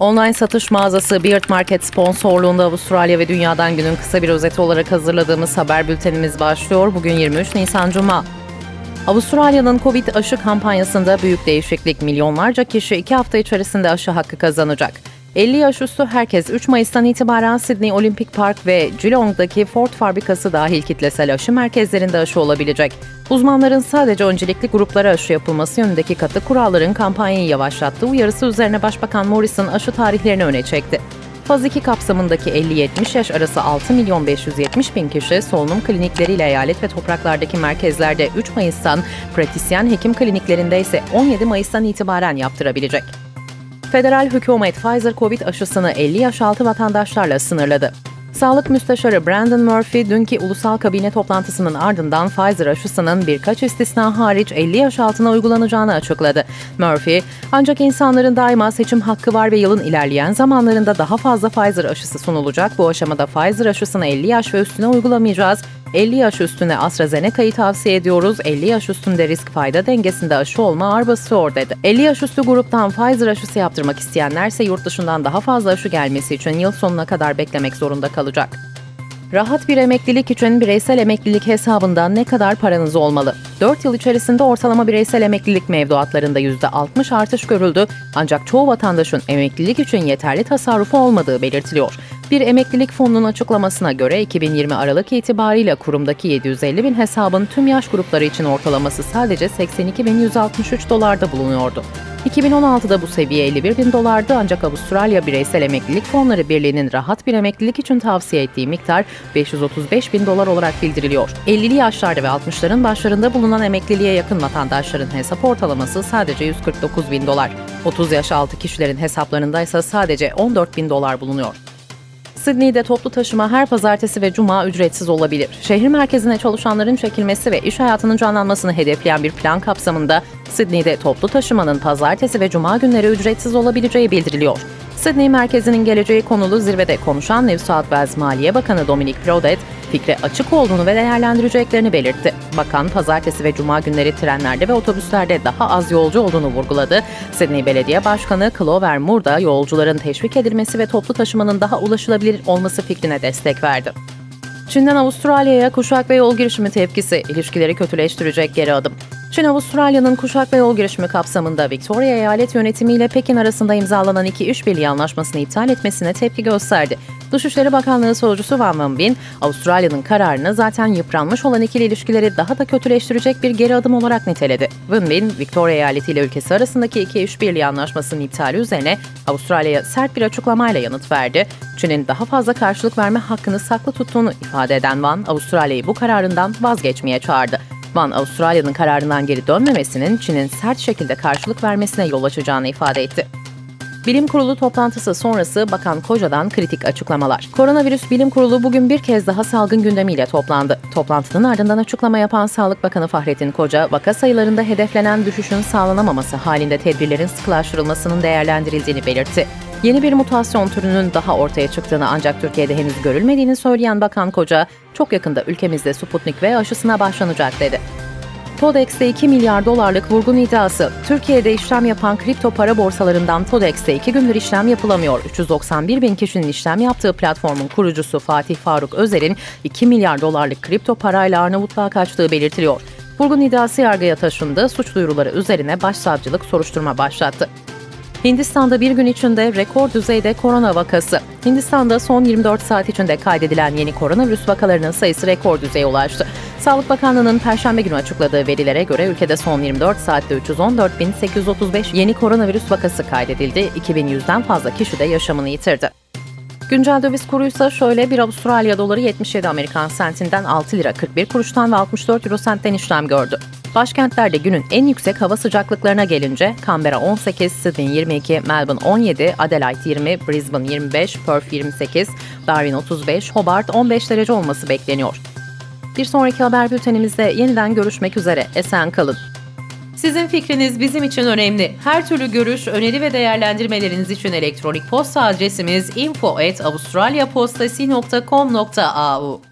Online satış mağazası Beard Market sponsorluğunda Avustralya ve Dünya'dan günün kısa bir özeti olarak hazırladığımız haber bültenimiz başlıyor. Bugün 23 Nisan Cuma. Avustralya'nın Covid aşı kampanyasında büyük değişiklik milyonlarca kişi 2 hafta içerisinde aşı hakkı kazanacak. 50 yaş üstü herkes 3 Mayıs'tan itibaren Sydney Olympic Park ve Geelong'daki Ford fabrikası dahil kitlesel aşı merkezlerinde aşı olabilecek. Uzmanların sadece öncelikli gruplara aşı yapılması yönündeki katı kuralların kampanyayı yavaşlattığı uyarısı üzerine Başbakan Morrison aşı tarihlerini öne çekti. Faz 2 kapsamındaki 50-70 yaş arası 6 milyon 570 bin kişi solunum klinikleriyle eyalet ve topraklardaki merkezlerde 3 Mayıs'tan, pratisyen hekim kliniklerinde ise 17 Mayıs'tan itibaren yaptırabilecek. Federal hükümet Pfizer Covid aşısını 50 yaş altı vatandaşlarla sınırladı. Sağlık Müsteşarı Brandon Murphy dünkü ulusal kabine toplantısının ardından Pfizer aşısının birkaç istisna hariç 50 yaş altına uygulanacağını açıkladı. Murphy, ancak insanların daima seçim hakkı var ve yılın ilerleyen zamanlarında daha fazla Pfizer aşısı sunulacak. Bu aşamada Pfizer aşısını 50 yaş ve üstüne uygulamayacağız. 50 yaş üstüne AstraZeneca'yı tavsiye ediyoruz. 50 yaş üstünde risk fayda dengesinde aşı olma ağır basıyor dedi. 50 yaş üstü gruptan Pfizer aşısı yaptırmak isteyenlerse yurt dışından daha fazla aşı gelmesi için yıl sonuna kadar beklemek zorunda kalacak. Rahat bir emeklilik için bireysel emeklilik hesabından ne kadar paranız olmalı? 4 yıl içerisinde ortalama bireysel emeklilik mevduatlarında %60 artış görüldü ancak çoğu vatandaşın emeklilik için yeterli tasarrufu olmadığı belirtiliyor. Bir emeklilik fonunun açıklamasına göre 2020 Aralık itibariyle kurumdaki 750 bin hesabın tüm yaş grupları için ortalaması sadece 82.163 dolarda bulunuyordu. 2016'da bu seviye 51 bin dolardı ancak Avustralya Bireysel Emeklilik Fonları Birliği'nin rahat bir emeklilik için tavsiye ettiği miktar 535 bin dolar olarak bildiriliyor. 50'li yaşlarda ve 60'ların başlarında bulunan emekliliğe yakın vatandaşların hesap ortalaması sadece 149 bin dolar. 30 yaş altı kişilerin hesaplarında ise sadece 14 bin dolar bulunuyor. Sydney'de toplu taşıma her pazartesi ve cuma ücretsiz olabilir. Şehir merkezine çalışanların çekilmesi ve iş hayatının canlanmasını hedefleyen bir plan kapsamında Sydney'de toplu taşımanın pazartesi ve cuma günleri ücretsiz olabileceği bildiriliyor. Sydney merkezinin geleceği konulu zirvede konuşan New South Wales Maliye Bakanı Dominic Proudet, fikre açık olduğunu ve değerlendireceklerini belirtti. Bakan, pazartesi ve cuma günleri trenlerde ve otobüslerde daha az yolcu olduğunu vurguladı. Sydney Belediye Başkanı Clover Moore da yolcuların teşvik edilmesi ve toplu taşımanın daha ulaşılabilir olması fikrine destek verdi. Çin'den Avustralya'ya kuşak ve yol girişimi tepkisi ilişkileri kötüleştirecek geri adım. Çin, Avustralya'nın kuşak ve yol girişimi kapsamında Victoria eyalet yönetimi ile Pekin arasında imzalanan iki işbirliği anlaşmasını iptal etmesine tepki gösterdi. Dışişleri Bakanlığı Sözcüsü Wang Wenbin, Avustralya'nın kararını zaten yıpranmış olan ikili ilişkileri daha da kötüleştirecek bir geri adım olarak niteledi. Wenbin, Victoria eyaleti ile ülkesi arasındaki iki işbirliği anlaşmasının iptali üzerine Avustralya'ya sert bir açıklamayla yanıt verdi. Çin'in daha fazla karşılık verme hakkını saklı tuttuğunu ifade eden Van, Avustralya'yı bu kararından vazgeçmeye çağırdı. Van, Avustralya'nın kararından geri dönmemesinin Çin'in sert şekilde karşılık vermesine yol açacağını ifade etti. Bilim Kurulu toplantısı sonrası Bakan Koca'dan kritik açıklamalar. Koronavirüs Bilim Kurulu bugün bir kez daha salgın gündemiyle toplandı. Toplantının ardından açıklama yapan Sağlık Bakanı Fahrettin Koca, vaka sayılarında hedeflenen düşüşün sağlanamaması halinde tedbirlerin sıkılaştırılmasının değerlendirildiğini belirtti. Yeni bir mutasyon türünün daha ortaya çıktığını ancak Türkiye'de henüz görülmediğini söyleyen Bakan Koca, çok yakında ülkemizde Sputnik V aşısına başlanacak dedi. TODEX'te 2 milyar dolarlık vurgun iddiası. Türkiye'de işlem yapan kripto para borsalarından TODEX'te 2 gündür işlem yapılamıyor. 391 bin kişinin işlem yaptığı platformun kurucusu Fatih Faruk Özer'in 2 milyar dolarlık kripto parayla Arnavutluğa kaçtığı belirtiliyor. Vurgun iddiası yargıya taşındı, suç duyuruları üzerine başsavcılık soruşturma başlattı. Hindistan'da bir gün içinde rekor düzeyde korona vakası. Hindistan'da son 24 saat içinde kaydedilen yeni koronavirüs vakalarının sayısı rekor düzeye ulaştı. Sağlık Bakanlığı'nın Perşembe günü açıkladığı verilere göre ülkede son 24 saatte 314.835 yeni koronavirüs vakası kaydedildi. 2100'den fazla kişi de yaşamını yitirdi. Güncel döviz kuruysa şöyle bir Avustralya doları 77 Amerikan sentinden 6 lira 41 kuruştan ve 64 euro sentten işlem gördü. Başkentlerde günün en yüksek hava sıcaklıklarına gelince Canberra 18, Sydney 22, Melbourne 17, Adelaide 20, Brisbane 25, Perth 28, Darwin 35, Hobart 15 derece olması bekleniyor. Bir sonraki haber bültenimizde yeniden görüşmek üzere. Esen kalın. Sizin fikriniz bizim için önemli. Her türlü görüş, öneri ve değerlendirmeleriniz için elektronik posta adresimiz info@avustralyapostasi.com.au